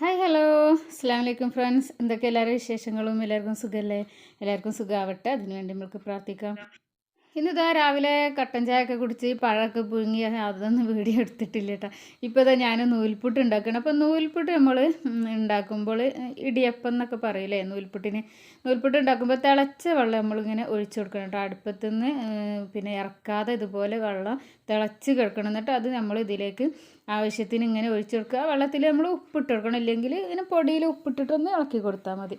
Hi hello അസ്സാം വലൈക്കും friends എന്തൊക്കെ എല്ലാവരും വിശേഷങ്ങളും? എല്ലാവർക്കും സുഖമല്ലേ എല്ലാവർക്കും സുഖമാവട്ടെ അതിനുവേണ്ടി നമുക്ക് പ്രാർത്ഥിക്കാം. ഇന്നിതാ രാവിലെ കട്ടൻ ചായ ഒക്കെ കുടിച്ച് പഴമൊക്കെ പുഴുങ്ങി അതൊന്നും വീഡിയോ എടുത്തിട്ടില്ല കേട്ടോ. ഇപ്പോൾ ഇതാ ഞാൻ നൂൽപുട്ട് ഉണ്ടാക്കണം അപ്പോൾ നൂൽപുട്ട് നമ്മൾ ഉണ്ടാക്കുമ്പോൾ ഇടിയപ്പം എന്നൊക്കെ പറയില്ലേ? നൂൽപുട്ടിന്. നൂൽപുട്ട് ഉണ്ടാക്കുമ്പോൾ തിളച്ച വെള്ളം നമ്മളിങ്ങനെ ഒഴിച്ചു കൊടുക്കണം കേട്ടോ. അടുപ്പത്തുനിന്ന് പിന്നെ ഇറക്കാതെ ഇതുപോലെ വെള്ളം തിളച്ച് കിടക്കണം. എന്നിട്ട് അത് നമ്മൾ ഇതിലേക്ക് ആവശ്യത്തിന് ഇങ്ങനെ ഒഴിച്ചു കൊടുക്കുക. വെള്ളത്തിൽ നമ്മൾ ഉപ്പിട്ട് കൊടുക്കണം. ഇല്ലെങ്കിൽ ഇങ്ങനെ പൊടിയിൽ ഉപ്പിട്ടിട്ടൊന്ന് ഇളക്കി കൊടുത്താൽ മതി.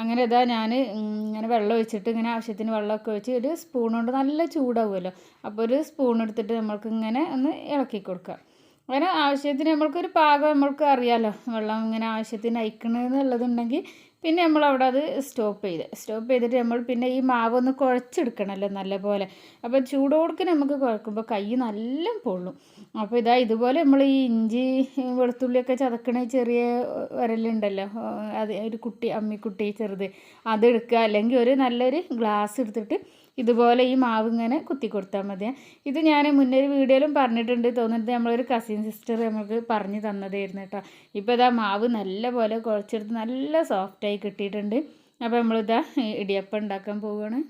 അങ്ങനെ ഇതാ ഞാൻ ഇങ്ങനെ വെള്ളം ഒഴിച്ചിട്ട് ഇങ്ങനെ ആവശ്യത്തിന് വെള്ളമൊക്കെ ഒഴിച്ച് ഒരു സ്പൂൺ കൊണ്ട് നല്ല ചൂടാവുമല്ലോ. അപ്പോൾ ഒരു സ്പൂൺ എടുത്തിട്ട് നമ്മൾക്ക് ഇങ്ങനെ ഒന്ന് ഇളക്കി കൊടുക്കുക. അങ്ങനെ ആവശ്യത്തിന് നമ്മൾക്കൊരു പാകം നമ്മൾക്ക് അറിയാമല്ലോ വെള്ളം ഇങ്ങനെ ആവശ്യത്തിന് അയക്കണമെന്നുള്ളതുണ്ടെങ്കിൽ പിന്നെ നമ്മൾ അവിടെ അത് സ്റ്റോപ്പ് ചെയ്ത്. സ്റ്റോപ്പ് ചെയ്തിട്ട് നമ്മൾ പിന്നെ ഈ മാവ് ഒന്ന് കുഴച്ചെടുക്കണമല്ലോ നല്ലപോലെ. അപ്പോൾ ചൂടോടുക്ക് നമുക്ക് കുഴക്കുമ്പോൾ കൈ നല്ല പൊള്ളും. അപ്പോൾ ഇതാ ഇതുപോലെ നമ്മൾ ഈ ഇഞ്ചി വെളുത്തുള്ളിയൊക്കെ ചതക്കണ ചെറിയ വരലുണ്ടല്ലോ അത് ഒരു കുട്ടി അമ്മിക്കുട്ടി ചെറുത് അതെടുക്കുക. അല്ലെങ്കിൽ ഒരു നല്ലൊരു ഗ്ലാസ് എടുത്തിട്ട് ഇതുപോലെ ഈ മാവ് ഇങ്ങനെ കുത്തി കൊടുത്താൽ മതി. ഇത് ഞാൻ മുന്നേ ഒരു വീഡിയോയിലും പറഞ്ഞിട്ടുണ്ട്. തോന്നുന്നത് നമ്മളൊരു കസിൻ സിസ്റ്റർ നമുക്ക് പറഞ്ഞു തന്നതായിരുന്നു കേട്ടോ. ഇപ്പോൾ ഇതാ മാവ് നല്ല പോലെ കുഴച്ചെടുത്ത് നല്ല സോഫ്റ്റായി കിട്ടിയിട്ടുണ്ട്. അപ്പോൾ നമ്മളിതാ ഇടിയപ്പം ഉണ്ടാക്കാൻ പോവുകയാണ്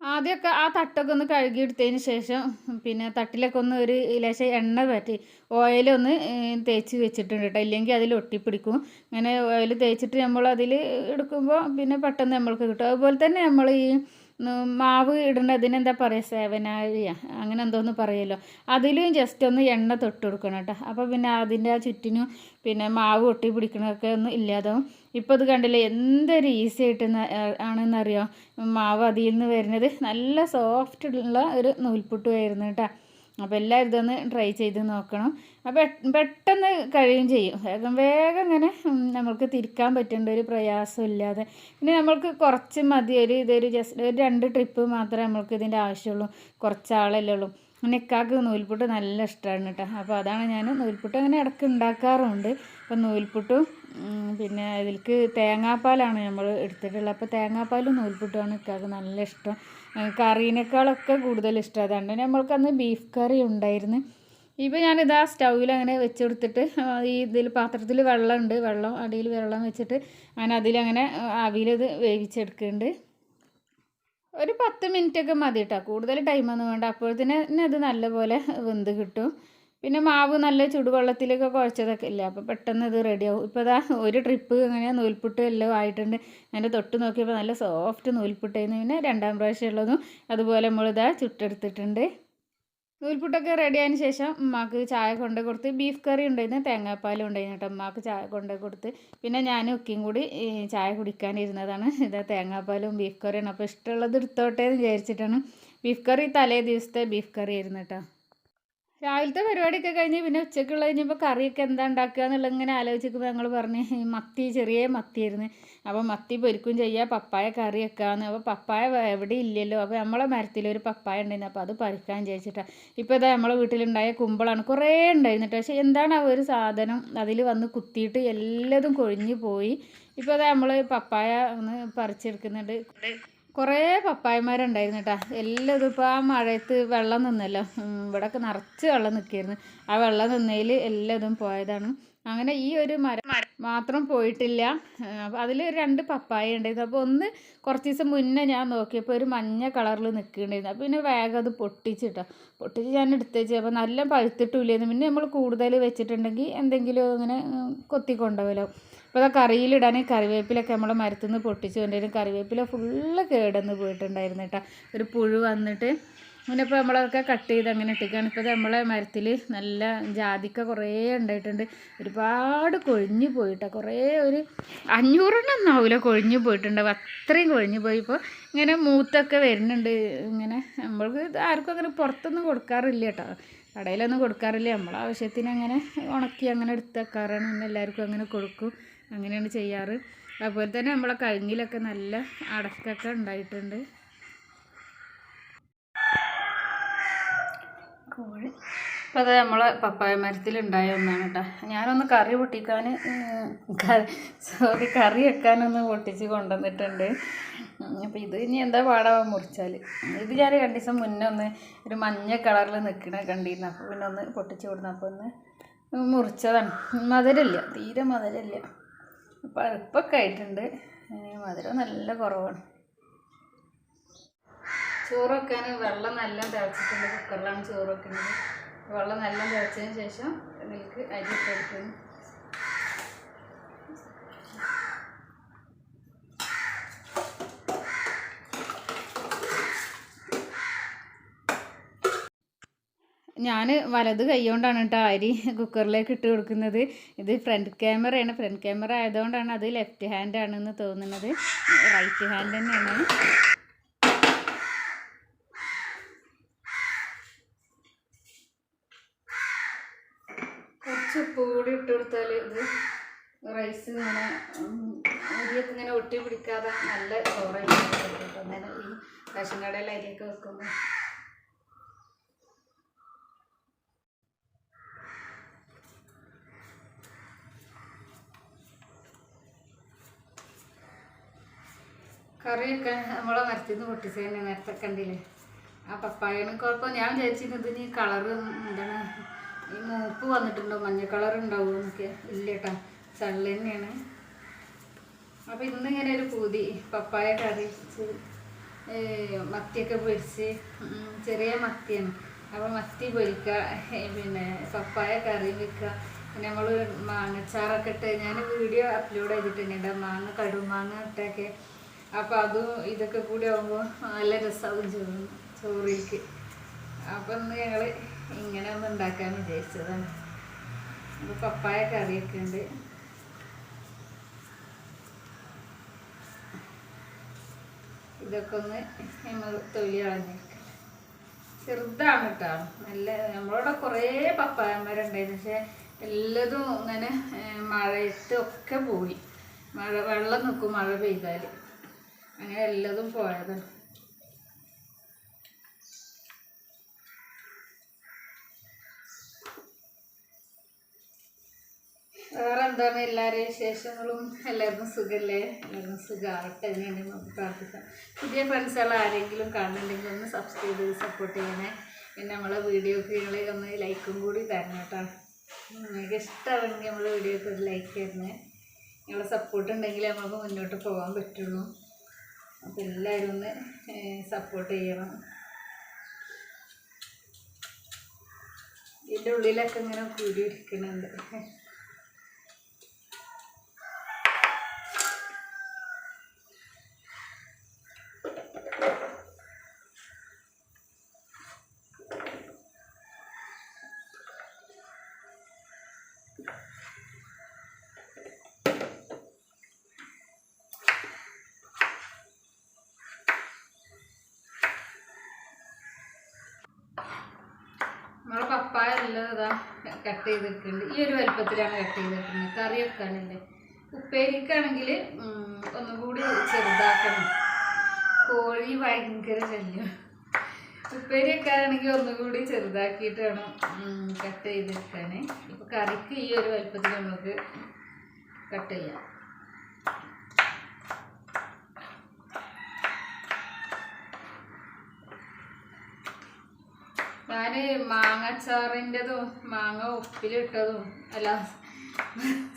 ആദ്യമൊക്കെ ആ തട്ടൊക്കെ ഒന്ന് കഴുകിയെടുത്തതിന് ശേഷം പിന്നെ തട്ടിലൊക്കെ ഒന്ന് ഒരു ലേശം എണ്ണ പറ്റി ഓയിലൊന്ന് തേച്ച് വെച്ചിട്ടുണ്ട് കേട്ടോ. ഇല്ലെങ്കിൽ അതിൽ ഒട്ടിപ്പിടിക്കും. അങ്ങനെ ഓയിൽ തേച്ചിട്ട് നമ്മൾ അതിൽ എടുക്കുമ്പോൾ പിന്നെ പെട്ടെന്ന് നമ്മൾക്ക് കിട്ടും. അതുപോലെ തന്നെ നമ്മൾ ഈ മാവ് ഇടേണ്ടതിന് എന്താ പറയുക സേവനാഴിയ അങ്ങനെ എന്തോന്ന് പറയുമല്ലോ അതിലും ജസ്റ്റ് ഒന്ന് എണ്ണ തൊട്ട് കൊടുക്കണം കേട്ടോ. അപ്പോൾ പിന്നെ അതിന്റെ ആ ചുറ്റിനും പിന്നെ മാവ് ഒട്ടി പിടിക്കണതൊക്കെ ഒന്നും ഇല്ലാതാവും. ഇപ്പോൾ ഇത് കണ്ടില്ലേ എന്തൊരു ഈസി ആയിട്ട് ആണെന്നറിയോ? മാവ് അതിൽ നിന്ന് വരുന്നത് നല്ല സോഫ്റ്റ് ഉള്ള ഒരു നൂൽപുട്ടുമായിരുന്നു കേട്ടോ. അപ്പോൾ എല്ലാവരും ഇതൊന്ന് ട്രൈ ചെയ്ത് നോക്കണം. അപ്പോൾ പെട്ടെന്ന് കഴിയും ചെയ്യും. വേഗം വേഗം ഇങ്ങനെ നമുക്ക് തിരിക്കാൻ പറ്റേണ്ട ഒരു പ്രയാസമില്ലാതെ പിന്നെ നമ്മൾക്ക് കുറച്ച് മതി. ഒരു ഇതൊരു ജസ്റ്റ് ഒരു രണ്ട് ട്രിപ്പ് മാത്രമേ നമ്മൾക്ക് ഇതിന്റെ ആവശ്യമുള്ളൂ. കുറച്ചാളല്ലേ ഉള്ളൂ. നിക്കാക്ക് നൂൽപുട്ട് നല്ല ഇഷ്ടമാണ് കേട്ടോ അപ്പോൾ അതാണ് ഞാൻ നൂൽപുട്ട് അങ്ങനെ ഇടയ്ക്ക് ഉണ്ടാക്കാറുണ്ട്. അപ്പോൾ നൂൽപുട്ടും പിന്നെ അതിൽക്ക് തേങ്ങാപ്പാലാണ് നമ്മൾ എടുത്തിട്ടുള്ളത്. അപ്പോൾ തേങ്ങാപ്പാലും നൂൽപുട്ടുമാണ് ഇക്കാക്ക് നല്ല ഇഷ്ടം. കറീനേക്കാളൊക്കെ കൂടുതൽ ഇഷ്ടം. അതാണ് നമ്മൾക്കന്ന് ബീഫ് കറി ഉണ്ടായിരുന്നു. ഇപ്പോൾ ഞാനിതാ സ്റ്റൗവിൽ അങ്ങനെ വെച്ച് കൊടുത്തിട്ട് ഈ ഇതിൽ പാത്രത്തിൽ വെള്ളമുണ്ട്. വെള്ളം അടിയിൽ വെള്ളം വെച്ചിട്ട് അങ്ങനെ അതിലങ്ങനെ ഇത് വേവിച്ചെടുക്കുന്നുണ്ട്. ഒരു പത്ത് മിനിറ്റൊക്കെ മതി കേട്ടോ കൂടുതൽ ടൈമൊന്നും വേണ്ട. അപ്പോഴത്തേന് അത് നല്ലപോലെ വെന്ത് കിട്ടും. പിന്നെ മാവ് നല്ല ചുടുവെള്ളത്തിലൊക്കെ കുഴച്ചതൊക്കെ ഇല്ല? അപ്പോൾ പെട്ടെന്ന് ഇത് റെഡിയാവും ഇപ്പോൾ ഇതാ ഒരു ട്രിപ്പ് ഇങ്ങനെ നൂൽപുട്ട് എല്ലാം ആയിട്ടുണ്ട്. അതിന്റെ തൊട്ട് നോക്കിയപ്പോൾ നല്ല സോഫ്റ്റ് നൂൽപുട്ടായിരുന്നു. പിന്നെ രണ്ടാം പ്രാവശ്യം ഉള്ളതും അതുപോലെ നമ്മളിതാ ചുട്ടെടുത്തിട്ടുണ്ട്. നൂൽപുട്ടൊക്കെ റെഡി ആയതിന് ശേഷം ഉമ്മാക്ക് ചായ കൊണ്ട് കൊടുത്ത് ബീഫ് കറി ഉണ്ടായിരുന്നു തേങ്ങാപ്പാലും ഉണ്ടായിരുന്നു കേട്ടോ. ഉമ്മാക്ക് ചായ കൊണ്ട് കൊടുത്ത്. പിന്നെ ഞാനും ഒക്കെയും കൂടി ചായ കുടിക്കാനിരുന്നതാണ്. ഇതാ തേങ്ങാപ്പാലും ബീഫ് കറിയാണ് അപ്പോൾ ഇഷ്ടമുള്ളത് എടുത്തോട്ടെ എന്ന് വിചാരിച്ചിട്ടാണ്. ബീഫ് കറി തലേ ദിവസത്തെ ബീഫ് കറി ആയിരുന്നു കേട്ടോ. രാവിലത്തെ പരിപാടിയൊക്കെ കഴിഞ്ഞ് പിന്നെ ഉച്ചക്കുള്ള കഴിഞ്ഞപ്പോൾ കറിയൊക്കെ എന്താ ഉണ്ടാക്കുക എന്നുള്ളത് ഇങ്ങനെ ആലോചിക്കുമ്പോൾ ഞങ്ങൾ പറഞ്ഞ് മത്തി ചെറിയ മത്തിയായിരുന്നു. അപ്പോൾ മത്തി പൊരിക്കും ചെയ്യുക പപ്പായ കറി വെക്കാമെന്ന് അപ്പോൾ പപ്പായ എവിടെ ഇല്ലല്ലോ. അപ്പോൾ നമ്മളെ മരത്തിലൊരു പപ്പായ ഉണ്ടായിരുന്നു. അപ്പോൾ അത് പറിക്കാൻ ചോദിച്ചിട്ടാണ് ഇപ്പോൾ ഇതാ നമ്മളെ വീട്ടിലുണ്ടായ കുമ്പളാണ്. കുറേ ഉണ്ടായിരുന്നു പക്ഷേ എന്താണ് ആ ഒരു സാധനം അതിൽ വന്ന് കുത്തിയിട്ട് എല്ലാതും കൊഴിഞ്ഞു പോയി. ഇപ്പോൾ അതാ നമ്മൾ പപ്പായ ഒന്ന് പറിച്ചെടുക്കുന്നുണ്ട്. കുറേ പപ്പായന്മാരുണ്ടായിരുന്നു കേട്ടോ എല്ലാം ഇതിപ്പോൾ ആ മഴയത്ത് വെള്ളം നിന്നല്ലോ. ഇവിടെയൊക്കെ നിറച്ച് വെള്ളം നിൽക്കായിരുന്നു ആ വെള്ളം നിന്നതിൽ എല്ലാതും പോയതാണ്. അങ്ങനെ ഈ ഒരു മരം മാത്രം പോയിട്ടില്ല. അതിൽ രണ്ട് പപ്പായ ഉണ്ടായിരുന്നു. അപ്പോൾ ഒന്ന് കുറച്ച് ദിവസം മുന്നേ ഞാൻ നോക്കിയപ്പോൾ ഒരു മഞ്ഞ കളറിൽ നിൽക്കുന്നുണ്ടായിരുന്നു. അപ്പോൾ പിന്നെ വേഗം അത് പൊട്ടിച്ചിട്ടോ. പൊട്ടിച്ച് ഞാൻ എടുത്തേച്ച് അപ്പോൾ നല്ല പഴുത്തിട്ടില്ലായിരുന്നു പിന്നെ നമ്മൾ കൂടുതൽ വെച്ചിട്ടുണ്ടെങ്കിൽ എന്തെങ്കിലും ഇങ്ങനെ കൊത്തിക്കൊണ്ടുപോലോ അപ്പോൾ അതാ കറിയിലിടാൻ കറിവേപ്പിലൊക്കെ നമ്മൾ മരത്തുനിന്ന് നിന്ന് പൊട്ടിച്ച് കൊണ്ടുവരും. കറിവേപ്പില ഫുള്ള് കേടന്ന് പോയിട്ടുണ്ടായിരുന്നു കേട്ടോ. ഒരു പുഴു വന്നിട്ട് അങ്ങനെ ഇപ്പോൾ നമ്മളതൊക്കെ കട്ട് ചെയ്ത് അങ്ങനെ ഇട്ടിക്കാണ്. ഇപ്പോൾ നമ്മളെ മരത്തിൽ നല്ല ജാതിക്ക കുറേ ഉണ്ടായിട്ടുണ്ട്. ഒരുപാട് കൊഴിഞ്ഞു പോയിട്ടാണ് കുറേ ഒരു അഞ്ഞൂറെണ്ണം ഒന്നാവില്ല കൊഴിഞ്ഞു പോയിട്ടുണ്ടാവും അത്രയും കൊഴിഞ്ഞു പോയി. ഇപ്പോൾ ഇങ്ങനെ മൂത്തൊക്കെ വരുന്നുണ്ട്. ഇങ്ങനെ നമ്മൾക്ക് ആർക്കും അങ്ങനെ പുറത്തൊന്നും കൊടുക്കാറില്ല കേട്ടോ. കടയിലൊന്നും കൊടുക്കാറില്ല. നമ്മളെ ആവശ്യത്തിന് അങ്ങനെ ഉണക്കി അങ്ങനെ എടുത്ത് വെക്കാറാണ്. പിന്നെ എല്ലാവർക്കും അങ്ങനെ കൊടുക്കും. അങ്ങനെയാണ് ചെയ്യാറ്. അതുപോലെ തന്നെ നമ്മളെ കഴുങ്ങിലൊക്കെ നല്ല അടക്കൊക്കെ ഉണ്ടായിട്ടുണ്ട്. കോഴി. അപ്പോൾ അത് നമ്മളെ പപ്പായ മരത്തിൽ മരത്തിലുണ്ടായ ഒന്നാണ് കേട്ടോ. ഞാനൊന്ന് കറി പൊട്ടിക്കാൻ സോറി കറി വെക്കാനൊന്ന് പൊട്ടിച്ച് കൊണ്ടുവന്നിട്ടുണ്ട്. അപ്പോൾ ഇത് ഇനി എന്താ പാടാവാൻ മുറിച്ചാൽ. ഇത് ഞാൻ രണ്ട് ദിവസം മുന്നേ ഒന്ന് ഒരു മഞ്ഞ കളറിൽ നിൽക്കണ കണ്ടിരുന്നു. അപ്പോൾ പിന്നെ ഒന്ന് പൊട്ടിച്ച് കൊടുന്നു അപ്പോൾ ഒന്ന് മുറിച്ചതാണ്. മധുരമില്ല തീരെ മധുരമില്ല. പഴുപ്പൊക്കെ ആയിട്ടുണ്ട്. ഏ, മധുരം നല്ല കുറവാണ്. ചോറ് വെക്കാൻ വെള്ളം നല്ല തിളച്ചിട്ടുണ്ട്. കുക്കറിലാണ് ചോറ് വെക്കുന്നത് വെള്ളം നല്ല തിളച്ചതിന് ശേഷം നിങ്ങൾക്ക് അരി ഇട്ടെടുക്കുന്നു ഞാൻ വലത് കൈകൊണ്ടാണ് കേട്ടോ അരി കുക്കറിലേക്ക് ഇട്ട് കൊടുക്കുന്നത്. ഇത് ഫ്രണ്ട് ക്യാമറയാണ് ഫ്രണ്ട് ക്യാമറ ആയതുകൊണ്ടാണ് അത് ലെഫ്റ്റ് ഹാൻഡ് ആണെന്ന് തോന്നുന്നത്. റൈറ്റ് ഹാൻഡ് തന്നെയാണ്. കുറച്ച് ഉപ്പ് കൂടി ഇട്ട് കൊടുത്താൽ ഇത് റൈസ് ഇങ്ങനെ അരിയൊക്കെ ഇങ്ങനെ ഒട്ടി പിടിക്കാതെ നല്ല ചോറായിട്ട് കിട്ടും. ഈ റേഷൻ കടയിൽ അരിയൊക്കെ വെക്കുമ്പോൾ കറിയൊക്കെ നമ്മളെ മരത്തിൽ നിന്ന് പൊട്ടിച്ച് തന്നെ നേരത്തെ കണ്ടില്ലേ? ആ പപ്പായനും കുഴപ്പം. ഞാൻ വിചാരിച്ചിരുന്നത് ഇനി കളറ് എന്താണ് ഈ മൂപ്പ് വന്നിട്ടുണ്ടോ? മഞ്ഞ കളർ ഉണ്ടാവും എന്നൊക്കെ. ഇല്ല കേട്ടോ ചള്ള തന്നെയാണ്. അപ്പോൾ ഇന്ന് ഇങ്ങനെ ഒരു പൂതി. പപ്പായ കറി മത്തിയൊക്കെ പൊരിച്ച് ചെറിയ മത്തിയാണ്. അപ്പോൾ മത്തി പൊരിക്കുക പിന്നെ പപ്പായ കറി വെക്കുക പിന്നെ നമ്മൾ മാങ്ങച്ചാറൊക്കെ ഇട്ട് ഞാൻ വീഡിയോ അപ്ലോഡ് ചെയ്തിട്ടുണ്ട്. മാങ്ങ കടുമാങ്ങ ഇട്ടൊക്കെ. അപ്പോൾ അതും ഇതൊക്കെ കൂടി ആകുമ്പോൾ നല്ല രസമാവും ചോറ് ചോറിലേക്ക്. അപ്പം ഇന്ന് ഞങ്ങൾ ഇങ്ങനെ ഒന്ന് ഉണ്ടാക്കാൻ ഉദ്ദേശിച്ചതാണ് അപ്പോൾ പപ്പായ കറിയൊക്കെ ഉണ്ട്. ഇതൊക്കെ ഒന്ന് നമ്മൾ തൊലി കളഞ്ഞേക്കാം ചെറുതാണ് കേട്ടോ നല്ല നമ്മളവിടെ കുറേ പപ്പായന്മാരുണ്ടായിരുന്നു പക്ഷെ എല്ലതും ഇങ്ങനെ ഏഹ്, മഴയത്ത് ഒക്കെ പോയി. മഴ വെള്ളം നിൽക്കും മഴ പെയ്താൽ അങ്ങനെ എല്ലതും പോയത്. വേറെ എന്താണ് എല്ലാവരുടെയും വിശേഷങ്ങളും? എല്ലാവർക്കും സുഖമല്ലേ എല്ലാവർക്കും സുഖമാവട്ടെ എന്ന് നമുക്ക് പ്രാർത്ഥിക്കാം. പുതിയ ഫ്രണ്ട്സുകൾ ആരെങ്കിലും കാണുന്നുണ്ടെങ്കിൽ ഒന്ന് സബ്സ്ക്രൈബ് ചെയ്ത് സപ്പോർട്ട് ചെയ്യണേ. പിന്നെ നമ്മളെ വീഡിയോക്ക് നിങ്ങൾ ഒന്ന് ലൈക്കും കൂടി തരണം കേട്ടോ. നിങ്ങൾക്ക് ഇഷ്ടമാണെങ്കിൽ നമ്മളെ വീഡിയോക്ക് ഒരു ലൈക്ക് തരണേ. നിങ്ങളുടെ സപ്പോർട്ട് ഉണ്ടെങ്കിൽ നമുക്ക് മുന്നോട്ട് പോകാൻ പറ്റുള്ളൂ. അപ്പോൾ എല്ലാവരും ഒന്ന് സപ്പോർട്ട് ചെയ്യണം. ഇതിന്റെ ഉള്ളിലൊക്കെ ഇങ്ങനെ കുരു ഇരിക്കുന്നുണ്ട് നമ്മളെ എല്ലാം ഇതാ കട്ട് ചെയ്തിട്ടുണ്ട്. ഈ ഒരു വലുപ്പത്തിലാണ് കട്ട് ചെയ്തിട്ടുണ്ട് കറി വെക്കാനല്ലേ ഉപ്പേരിക്കാണെങ്കിൽ ഒന്നും കൂടി ചെറുതാക്കണം. കോഴി ഭയങ്കര ശല്യം. ഉപ്പേരി വെക്കാനാണെങ്കിൽ ഒന്നുകൂടി ചെറുതാക്കിയിട്ട് വേണം കട്ട് ചെയ്തെടുക്കാൻ ഇപ്പോൾ കറിക്ക് ഈ ഒരു വലുപ്പത്തിൽ നമുക്ക് കട്ട് ചെയ്യാം. ഞാൻ മാങ്ങച്ചാറിന്റെതും മാങ്ങ ഉപ്പിലിട്ടതും അല്ല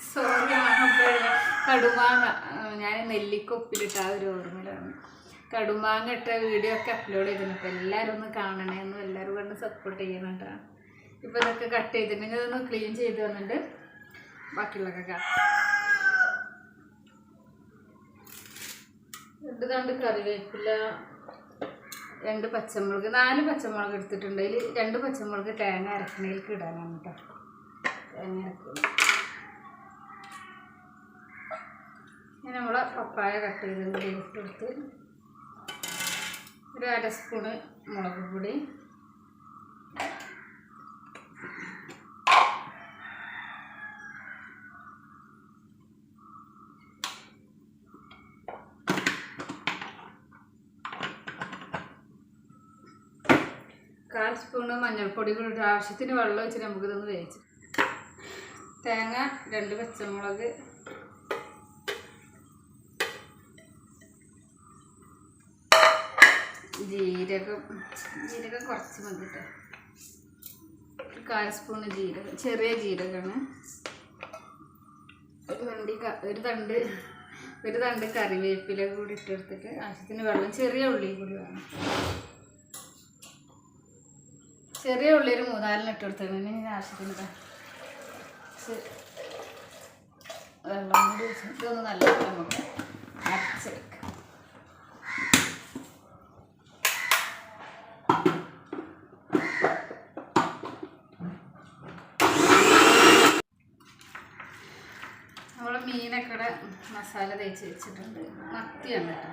സോറി മാങ്ങ കടുമാങ്ങ. ഞാൻ നെല്ലിക്ക ഉപ്പിലിട്ട ആ ഒരു ഓർമ്മയിലാണ്. കടുമാങ്ങ ഇട്ട വീഡിയോ ഒക്കെ അപ്ലോഡ് ചെയ്തിട്ടുണ്ട് അപ്പോൾ എല്ലാവരും ഒന്ന് കാണണേ എന്ന് എല്ലാവരും കണ്ട് സപ്പോർട്ട് ചെയ്യണം കേട്ടോ ഇതൊക്കെ കട്ട് ചെയ്തിട്ടുണ്ടെങ്കിൽ ഇതൊന്ന് ക്ലീൻ ചെയ്ത് വന്നിട്ട് ബാക്കിയുള്ളതൊക്കെ കാണാം ഇത് കണ്ട് കറിവേപ്പില രണ്ട് പച്ചമുളക് നാല് പച്ചമുളക് എടുത്തിട്ടുണ്ട്. അതിൽ രണ്ട് പച്ചമുളക് തേങ്ങ അരക്കണയിലേക്ക് ഇടാനാണ് കേട്ടോ തേങ്ങ അരക്കണം ഇനി നമ്മൾ പപ്പായ കട്ട് ചെയ്ത് ഇട്ട് ഇട്ടെടുത്ത് ഒരു അര സ്പൂണ് മുളക് പൊടി കാൽ സ്പൂണ് മഞ്ഞൾപ്പൊടി കൂടി ആവശ്യത്തിന് വെള്ളം വെച്ച് നമുക്കിതൊന്ന് വേവിച്ച് തേങ്ങ രണ്ട് പച്ചമുളക് ജീരകം ജീരകം കുറച്ച് മതി ഒരു കാൽ സ്പൂണ് ജീരകം ചെറിയ ജീരകമാണ്. ഒരു വണ്ടി ഒരു തണ്ട് ഒരു തണ്ട് കറിവേപ്പില കൂടി ഇട്ടെടുത്തിട്ട് ആവശ്യത്തിന് വെള്ളം ചെറിയ ഉള്ളി കൂടി വേണം. ചെറിയ ഉള്ളി ഒരു മൂന്നാലിന് ഇട്ട് കൊടുത്തിരുന്നു ഞാൻ ചെ- വെള്ളം കൂടി ഇതൊന്ന് നല്ല നമുക്ക് അരച്ചെടുക്കാം നമ്മൾ മീനൊക്കെ മസാല തേച്ച് വെച്ചിട്ടുണ്ട്. മത്തിയാണ് കേട്ടോ.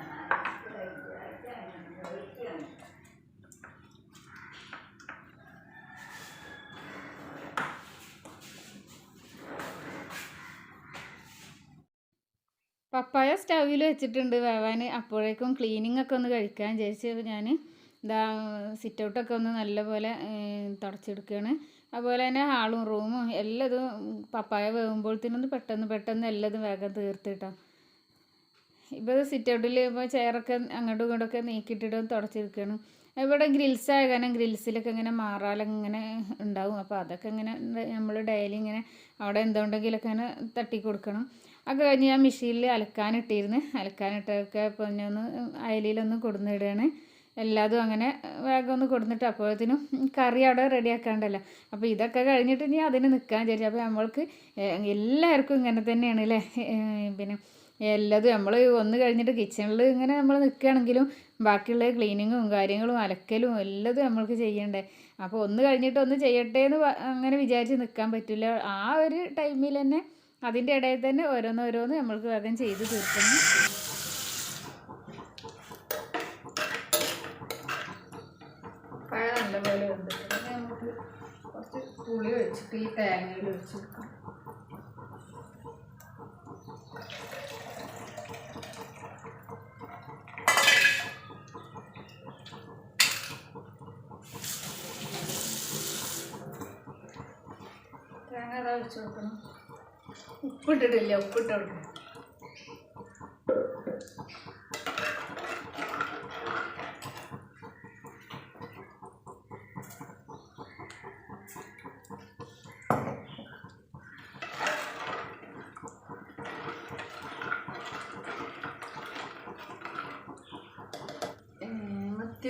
പപ്പായ സ്റ്റൗവിൽ വെച്ചിട്ടുണ്ട് വേവാൻ അപ്പോഴേക്കും ക്ലീനിങ് ഒക്കെ ഒന്ന് കഴിക്കാൻ വിചാരിച്ച് ഞാൻ ഇതാ സിറ്റ് ഔട്ടൊക്കെ ഒന്ന് നല്ലപോലെ തുടച്ചെടുക്കുകയാണ് അതുപോലെ തന്നെ ഹാളും റൂമും എല്ലാതും പപ്പായ വേകുമ്പോഴത്തേനൊന്ന് പെട്ടെന്ന് പെട്ടെന്ന് എല്ലാതും വേഗം തീർത്തിട്ടോ ഇപ്പോൾ സിറ്റ് ഔട്ടിൽ ഇപ്പോൾ ചെയറൊക്കെ അങ്ങോട്ടും ഇങ്ങോട്ടൊക്കെ നീക്കിയിട്ടിട്ട് തുടച്ചെടുക്കുകയാണ് ഇവിടെ ഗ്രിൽസ് ആയ കാരണം ഗ്രിൽസിലൊക്കെ ഇങ്ങനെ മാറാലിങ്ങനെ ഉണ്ടാവും. അപ്പോൾ അതൊക്കെ ഇങ്ങനെ നമ്മൾ ഡെയിലി ഇങ്ങനെ അവിടെ എന്തുണ്ടെങ്കിലൊക്കെ ഇങ്ങനെ തട്ടി കൊടുക്കണം അത് കഴിഞ്ഞ് ഞാൻ മെഷീനിൽ അലക്കാനിട്ടിരുന്നു. അലക്കാനിട്ടൊക്കെ ഞാൻ ഒന്ന് അയലിയിലൊന്ന് കൊടുന്നിടുകയാണ്. എല്ലാതും അങ്ങനെ വേഗം ഒന്ന് കൊടുന്നിട്ട് അപ്പോഴത്തേനും കറി അവിടെ റെഡിയാക്കാണ്ടല്ലോ. അപ്പോൾ ഇതൊക്കെ കഴിഞ്ഞിട്ട് ഇനി അതിന് നിൽക്കാൻ വിചാരിച്ചു. അപ്പോൾ നമ്മൾക്ക് എല്ലാവർക്കും ഇങ്ങനെ തന്നെയാണ് അല്ലേ പിന്നെ എല്ലാതും നമ്മൾ ഒന്ന് കഴിഞ്ഞിട്ട് കിച്ചണിൽ ഇങ്ങനെ നമ്മൾ നിൽക്കുകയാണെങ്കിലും ബാക്കിയുള്ള ക്ലീനിങ്ങും കാര്യങ്ങളും അലക്കലും എല്ലാതും നമ്മൾക്ക് ചെയ്യണ്ടേ. അപ്പോൾ ഒന്ന് കഴിഞ്ഞിട്ട് ഒന്ന് ചെയ്യട്ടെ എന്ന് അങ്ങനെ വിചാരിച്ച് നിൽക്കാൻ പറ്റില്ല. ആ ഒരു ടൈമിൽ തന്നെ അതിന്റെ ഇടയിൽ തന്നെ ഓരോന്നോരോന്ന് നമ്മൾക്ക് വേഗം ചെയ്ത് തീർക്കുന്നു. നമുക്ക് കുറച്ച് പുളി വെച്ചിട്ട് ഈ തേങ്ങ അതാ വെച്ച് കൊടുക്കണം? ഉപ്പിട്ടിട്ടില്ല ഉപ്പിട്ട്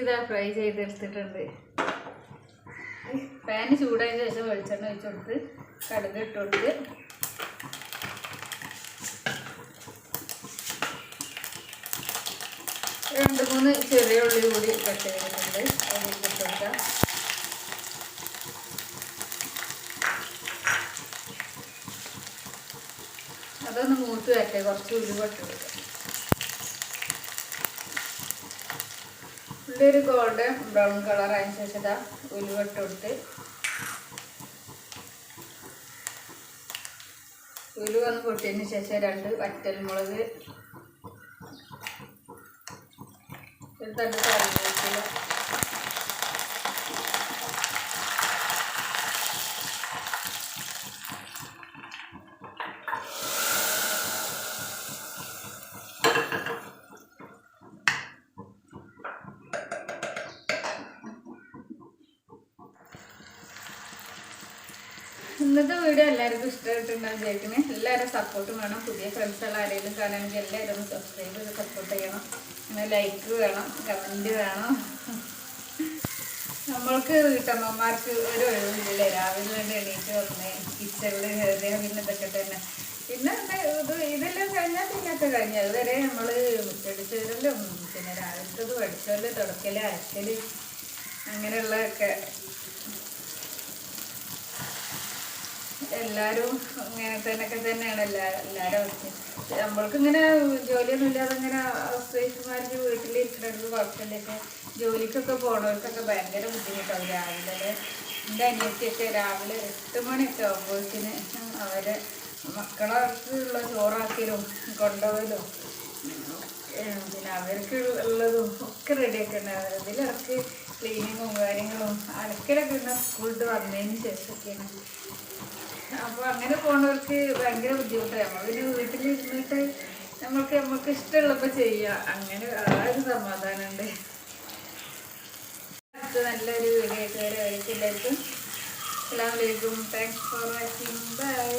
ഇതാ ഫ്രൈ ചെയ്തെടുത്തിട്ടുണ്ട്. പാന് ചൂടായതിനു ശേഷം വെളിച്ചെണ്ണ ഒഴിച്ചു കൊടുത്ത് കടുക് ഇട്ട് രണ്ട് മൂന്ന് ചെറിയ ഉള്ളി കൂടി കട്ട് ചെയ്തിട്ടുണ്ട് അതിലേക്ക് അതൊന്ന് മൂത്ത് വരട്ടെ കുറച്ച് ഉലുവ ഇട്ട് കൊടുക്കാം. ഉള്ളി ഒരു ഗോൾഡൻ ബ്രൗൺ കളർ ആയതിനു ശേഷം ഇതാ ഉലുവ ഇട്ട് കൊടുത്ത്. ഉലുവന്ന് പൊട്ടിയതിന് ശേഷം രണ്ട് വറ്റൽമുളക് ഇന്നത്തെ വീഡിയോ എല്ലാവർക്കും ഇഷ്ടമായിട്ടുണ്ടാകും ചേട്ടന് എല്ലാവരും സപ്പോർട്ടും വേണം. പുതിയ ഫ്രണ്ട്സുകൾ ആരെങ്കിലും കാണുകയാണെങ്കിൽ എല്ലാവരും സബ്സ്ക്രൈബ് ചെയ്ത് സപ്പോർട്ട് ചെയ്യണം. ലൈക്ക് വേണം കമന്റ് വേണം. നമ്മൾക്ക് വീട്ടമ്മമാർക്ക് ഒരു ഒഴിവില്ലേ രാവിലെ വേണ്ടി എണീറ്റ് വന്നേ. കിച്ചണിൽ ഹൃദയ പിന്നെ ഇതൊക്കെ തന്നെ. പിന്നെ ഇത് ഇത് ഇതെല്ലാം കഴിഞ്ഞാൽ പിന്നൊക്കെ കഴിഞ്ഞു. അതുവരെ നമ്മൾ മുറ്റടിച്ചതിലും പിന്നെ രാവിലത്തത് പഠിച്ചൽ തുടക്കൽ അരക്കൽ അങ്ങനെയുള്ളതൊക്കെ. എല്ലാവരും ഇങ്ങനെ തന്നെയൊക്കെ തന്നെയാണ് എല്ലാ എല്ലാവരും നമ്മൾക്ക് ഇങ്ങനെ ജോലിയൊന്നും ഇല്ലാതെ ഇങ്ങനെ ഹൗസ് വൈഫുമാർക്ക് വീട്ടിലിരിക്കുന്നത് കുഴപ്പമില്ലൊക്കെ ജോലിക്കൊക്കെ പോണവർക്കൊക്കെ ഭയങ്കര ബുദ്ധിമുട്ടാവും രാവിലെ എന്റെ അനിയത്തിയൊക്കെ രാവിലെ എട്ട് മണിയൊക്കെ ആകുമ്പോഴത്തേന് അവരെ മക്കളർക്കുള്ള ചോറാക്കലും കൊണ്ടുപോകലും ഏഹ് പിന്നെ അവർക്ക് ഉള്ളതും ഒക്കെ റെഡിയൊക്കെ ഉണ്ടാവും ഇതിലവർക്ക് ക്ലീനിങ്ങും കാര്യങ്ങളും അലക്കലൊക്കെ ഉണ്ടാവും സ്കൂളിൽ വന്നതിന് ശേഷമൊക്കെയാണ് അപ്പോൾ അങ്ങനെ പോണവർക്ക് ഭയങ്കര ബുദ്ധിമുട്ടാണ് വീട്ടിൽ ഇരുന്നിട്ട് നമുക്ക് നമുക്ക് ഇഷ്ടമുള്ളപ്പോൾ ചെയ്യാം. അങ്ങനെ ആ ഒരു സമാധാനമുണ്ട് നല്ലൊരു വീഡിയോ ആയിട്ട് വരെ. എല്ലാവർക്കും അസ്സാം വലൈക്കും താങ്ക്സ് ഫോർ വാച്ചിങ് ബൈ